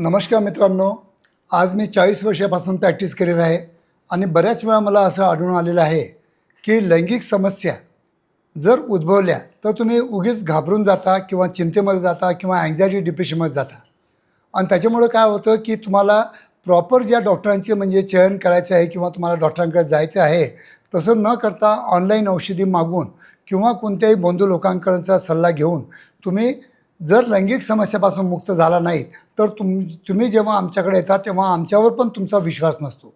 नमस्कार मित्रांनो आज मी चाळीस वर्षापासून प्रॅक्टिस करीत आहे आणि बऱ्याच वेळा मला असं आढळून आलेलं आहे की लैंगिक समस्या जर उद्भवल्या तर तुम्ही उगीच घाबरून जाता किंवा चिंतेमध्ये जाता किंवा अँझायटी डिप्रेशनमध्ये जाता. आणि त्याच्यामुळं काय होतं की तुम्हाला प्रॉपर ज्या डॉक्टरांचे म्हणजे चयन करायचं आहे किंवा तुम्हाला डॉक्टरांकडे जायचं आहे तसं न करता ऑनलाईन औषधी मागून किंवा कोणत्याही बंधू लोकांकडचा सल्ला घेऊन तुम्ही जर लैंगिक समस्यापासून मुक्त झाला नाही तर तुम तुम्ही जेव्हा आमच्याकडे येता तेव्हा आमच्यावर पण तुमचा विश्वास नसतो.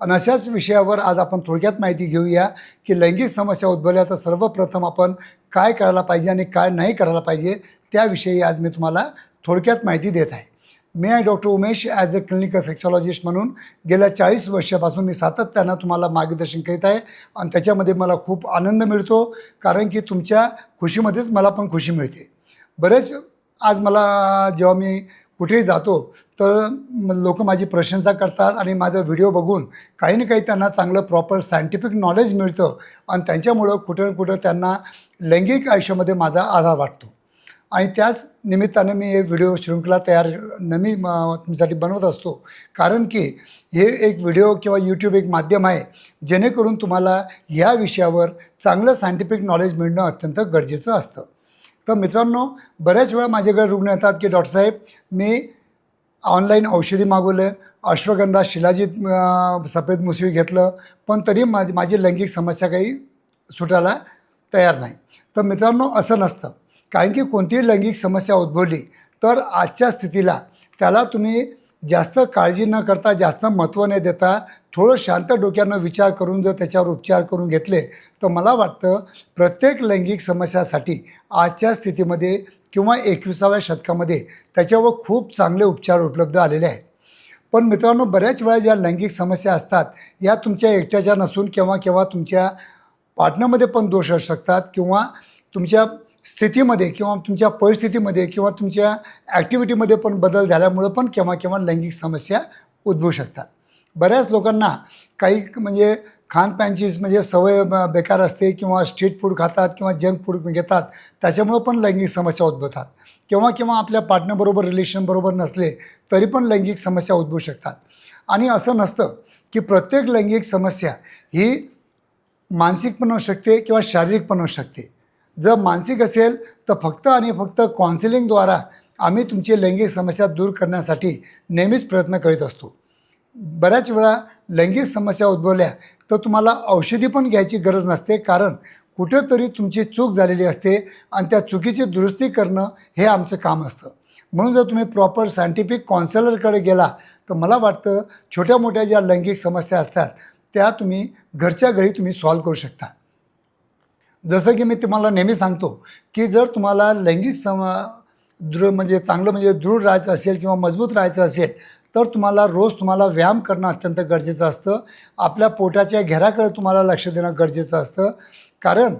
आणि अशाच विषयावर आज आपण थोडक्यात माहिती घेऊया की लैंगिक समस्या उद्भवल्या तर सर्वप्रथम आपण काय करायला पाहिजे आणि काय नाही करायला पाहिजे त्याविषयी आज मी तुम्हाला थोडक्यात माहिती देत आहे. मी आहे doctor Umesh as a clinical sexologist म्हणून गेल्या चाळीस वर्षापासून मी सातत्यानं तुम्हाला मार्गदर्शन करीत आहे आणि त्याच्यामध्ये मला खूप आनंद मिळतो कारण की तुमच्या खुशीमध्येच मला पण खुशी मिळते. बरेच आज मला जेव्हा मी कुठेही जातो तर लोक माझी प्रशंसा करतात आणि माझा व्हिडिओ बघून काही ना काही त्यांना चांगलं प्रॉपर सायंटिफिक नॉलेज मिळतं आणि त्यांच्यामुळं कुठं ना कुठं त्यांना लैंगिक आयुष्यामध्ये माझा आधार वाटतो. आणि त्याच निमित्ताने मी हे व्हिडिओ शृंखला तयार नमी म तुमच्यासाठी बनवत असतो. कारण की हे एक व्हिडिओ किंवा यूट्यूब एक माध्यम आहे जेणेकरून तुम्हाला ह्या विषयावर चांगलं सायंटिफिक नॉलेज मिळणं अत्यंत गरजेचं असतं. तर मित्रांनो बऱ्याच वेळा माझ्याकडे रुग्ण येतात की डॉक्टर साहेब मी ऑनलाईन औषधी मागवलं अश्वगंधा शिलाजीत सफेद मुसळी घेतलं पण तरी माझी माझी लैंगिक समस्या काही सुटायला तयार नाही. तर मित्रांनो असं नसतं. कारण की कोणतीही लैंगिक समस्या उद्भवली तर आजच्या स्थितीला त्याला तुम्ही जास्त काळजी न करता जास्त महत्त्व न देता थोडं शांत डोक्यानं विचार करून जर त्याच्यावर उपचार करून घेतले तर मला वाटतं प्रत्येक लैंगिक समस्यासाठी आजच्या स्थितीमध्ये किंवा एकविसाव्या शतकामध्ये त्याच्यावर खूप चांगले उपचार उपलब्ध आलेले आहेत. पण मित्रांनो बऱ्याच वेळा ज्या लैंगिक समस्या असतात या तुमच्या एकट्याच्या नसून केव्हा केव्हा तुमच्या पार्टनरमध्ये पण दोष असू शकतात किंवा तुमच्या स्थितीमध्ये किंवा तुमच्या परिस्थितीमध्ये किंवा तुमच्या ॲक्टिव्हिटीमध्ये पण बदल झाल्यामुळं पण केव्हा केव्हा लैंगिक समस्या उद्भवू शकतात. बऱ्याच लोकांना काही म्हणजे खानपानची म्हणजे सवय बेकार असते किंवा स्ट्रीट फूड खातात किंवा जंक फूड घेतात त्याच्यामुळं पण लैंगिक समस्या उद्भवतात. किंवा केव्हा आपल्या पार्टनरबरोबर रिलेशनबरोबर नसले तरी पण लैंगिक समस्या उद्भवू शकतात. आणि असं नसतं की प्रत्येक लैंगिक समस्या ही मानसिक पण होऊ शकते किंवा शारीरिक पण होऊ शकते. जर मानसिक असेल तर फक्त आणि फक्त काउन्सिलिंगद्वारा आम्ही तुमची लैंगिक समस्या दूर करण्यासाठी नेहमीच प्रयत्न करीत असतो. बऱ्याच वेळा लैंगिक समस्या उद्भवल्या तर तुम्हाला औषधी पण घ्यायची गरज नसते कारण कुठंतरी तुमची चूक झालेली असते आणि त्या चुकीची दुरुस्ती करणं हे आमचं काम असतं. म्हणून जर तुम्ही प्रॉपर सायंटिफिक काउन्सिलरकडे गेला तर मला वाटतं छोट्या मोठ्या ज्या लैंगिक समस्या असतात त्या तुम्ही घरच्या घरी तुम्ही सॉल्व करू शकता. जसं की मी तुम्हाला नेहमी सांगतो की जर तुम्हाला लैंगिक सम दृढ म्हणजे चांगलं म्हणजे दृढ राहायचं असेल किंवा मजबूत राहायचं असेल तर तुम्हाला रोज तुम्हाला व्यायाम करणं अत्यंत गरजेचं असतं. आपल्या पोटाच्या घेराकडे तुम्हाला लक्ष देणं गरजेचं असतं. कारण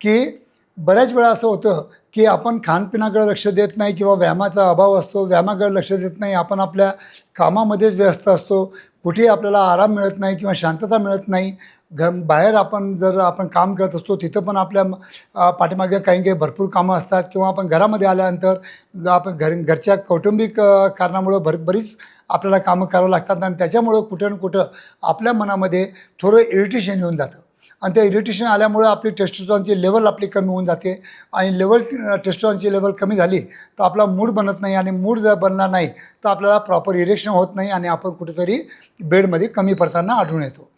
की बऱ्याच वेळा असं होतं की आपण खानपिनाकडे लक्ष देत नाही किंवा व्यायामाचा अभाव असतो व्यायामाकडे लक्ष देत नाही आपण आपल्या कामामध्येच व्यस्त असतो. कुठेही आपल्याला आराम मिळत नाही किंवा शांतता मिळत नाही. घ बाहेर आपण जर आपण काम करत असतो तिथं पण आपल्या पाठीमागे काही काही भरपूर कामं असतात किंवा आपण घरामध्ये आल्यानंतर आपण घर घरच्या कौटुंबिक कारणामुळं भर बरीच आपल्याला कामं करावं लागतात आणि त्याच्यामुळं कुठं ना कुठं आपल्या मनामध्ये थोडं इरिटेशन येऊन जातं. आणि त्या इरिटेशन आल्यामुळं आपली टेस्टोस्टॉनची लेवल आपली कमी होऊन जाते आणि लेवल टेस्टोस्टॉनची लेवल कमी झाली तर आपला मूड बनत नाही आणि मूड जर बनला नाही तर आपल्याला प्रॉपर इरेक्शन होत नाही आणि आपण कुठेतरी बेडमध्ये कमी पडताना आढळून येतो.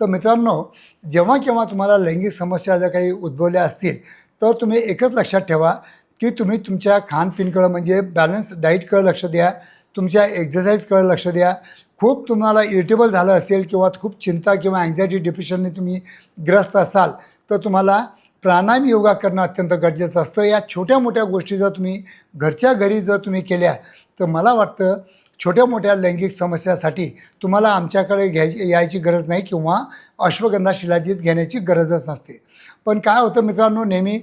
तर मित्रांनो जेव्हा केव्हा तुम्हाला लैंगिक समस्या जर काही उद्भवल्या असतील तर तुम्ही एकच लक्षात ठेवा की तुम्ही तुमच्या खानपिनकडं म्हणजे बॅलन्स डाईटकडं लक्ष द्या तुमच्या एक्झरसाईजकडे लक्ष द्या. खूप तुम्हाला इरिटेबल झालं असेल किंवा खूप चिंता किंवा अँझायटी डिप्रेशनने तुम्ही ग्रस्त असाल तर तुम्हाला प्राणायाम योगा करणं अत्यंत गरजेचं असतं. या छोट्या मोठ्या गोष्टी जर तुम्ही घरच्या घरी जर तुम्ही केल्या तर मला वाटतं छोट्या मोठ्या लैंगिक समस्यासाठी तुम्हाला आमच्याकडे घ्यायची यायची गरज नाही किंवा अश्वगंधा शिलाजीत घेण्याची गरजच नसते. पण काय होतं मित्रांनो नेहमी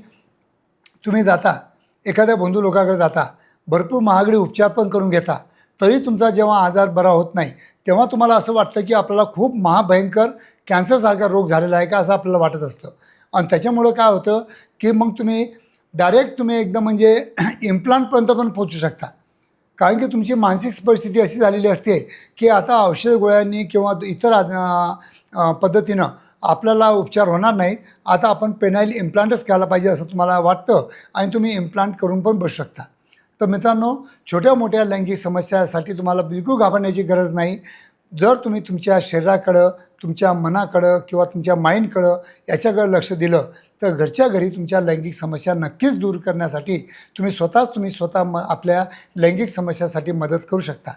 तुम्ही जाता एखाद्या बंधू लोकांकडे जाता भरपूर महागडे उपचार पण करून घेता तरी तुमचा जेव्हा आजार बरा होत नाही तेव्हा तुम्हाला असं वाटतं की आपल्याला खूप महाभयंकर कॅन्सरसारखा रोग झालेला आहे का असं आपल्याला वाटत असतं. आणि त्याच्यामुळं काय होतं की मग तुम्ही डायरेक्ट तुम्ही एकदम म्हणजे इम्प्लांटपर्यंत पण पोचू शकता. कारण की तुमची मानसिक परिस्थिती अशी झालेली असते की आता औषध गोळ्यांनी किंवा इतर आज- पद्धतीनं आपल्याला उपचार होणार नाहीत. आता आपण पेनाईल इम्प्लांटच केला पाहिजे असं तुम्हाला वाटतं आणि तुम्ही इम्प्लांट करून पण बसू शकता. तर मित्रांनो छोट्या मोठ्या लैंगिक समस्यासाठी तुम्हाला बिलकुल घाबरण्याची गरज नाही. जर तुम्ही तुमच्या शरीराकडं तुमच्या मनाकडं किंवा तुमच्या माइंडकडं याच्याकडं लक्ष दिलं तर घरच्या घरी तुमच्या लैंगिक समस्या नक्कीच दूर करण्यासाठी तुम्ही स्वतःच तुम्ही स्वतः म आपल्या लैंगिक समस्यासाठी मदत करू शकता.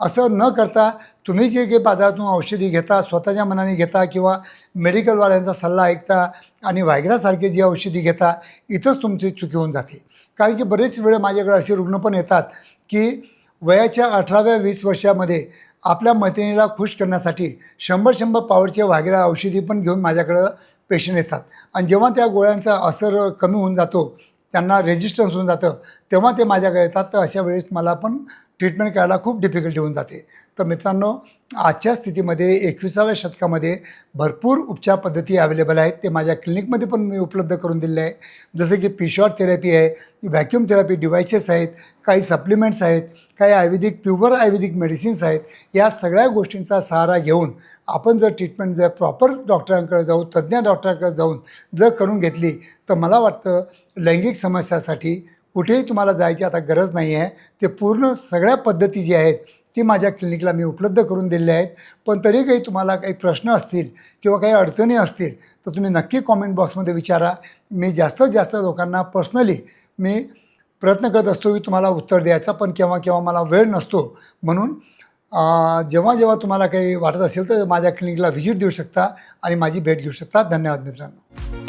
असं न करता तुम्ही जे काही बाजारातून औषधी घेता स्वतःच्या मनाने घेता किंवा मेडिकलवाल्यांचा सल्ला ऐकता आणि व्हायग्रासारखे जी औषधी घेता इथंच तुमची चुकी होऊन जाते. कारण की बरेच वेळ माझ्याकडे असे रुग्ण पण येतात की वयाच्या अठराव्या वीस वर्षामध्ये आपल्या मैत्रिणीला खुश करण्यासाठी शंभर शंभर पावरचे व्हायग्रा औषधी पण घेऊन माझ्याकडं पेशंट येतात. आणि जेव्हा त्या गोळ्यांचा असर कमी होऊन जातो त्यांना रेजिस्टन्स होऊन जातं तेव्हा ते माझ्याकडे येतात. तर अशा वेळेस मला पण ट्रीटमेंट करायला खूप डिफिकल्टी होऊन जाते. तर मित्रांनो आजच्या स्थितीमध्ये एकविसाव्या शतकामध्ये भरपूर उपचार पद्धती अवेलेबल आहेत. ते माझ्या क्लिनिकमध्ये पण मी उपलब्ध करून दिलेले आहे. जसे की पिशॉर्ट थेरपी आहे व्हॅक्यूम थेरपी डिव्हायसेस आहेत काही सप्लिमेंट्स आहेत काही आयुर्वेदिक प्युअर आयुर्वेदिक मेडिसिन्स आहेत. या सगळ्या गोष्टींचा सहारा घेऊन आपण जर ट्रीटमेंट जर प्रॉपर डॉक्टरांकडे जाऊ तज्ज्ञ डॉक्टरांकडे जाऊन जर करून घेतली तर मला वाटतं लैंगिक समस्यासाठी कुठेही तुम्हाला जायची आता गरज नाही आहे. ते पूर्ण सगळ्या पद्धती जी आहेत ती माझ्या क्लिनिकला मी उपलब्ध करून दिलेल्या आहेत. पण तरी काही तुम्हाला काही प्रश्न असतील किंवा काही अडचणी असतील तर तुम्ही नक्की कॉमेंट बॉक्समध्ये विचारा. मी जास्तीत जास्त लोकांना पर्सनली मी प्रयत्न करत असतो की तुम्हाला उत्तर द्यायचा पण केव्हा केव्हा मला वेळ नसतो. म्हणून जेव्हा जेव्हा तुम्हाला काही वाटत असेल तर माझ्या क्लिनिकला व्हिजिट देऊ शकता आणि माझी भेट घेऊ शकता. धन्यवाद मित्रांनो.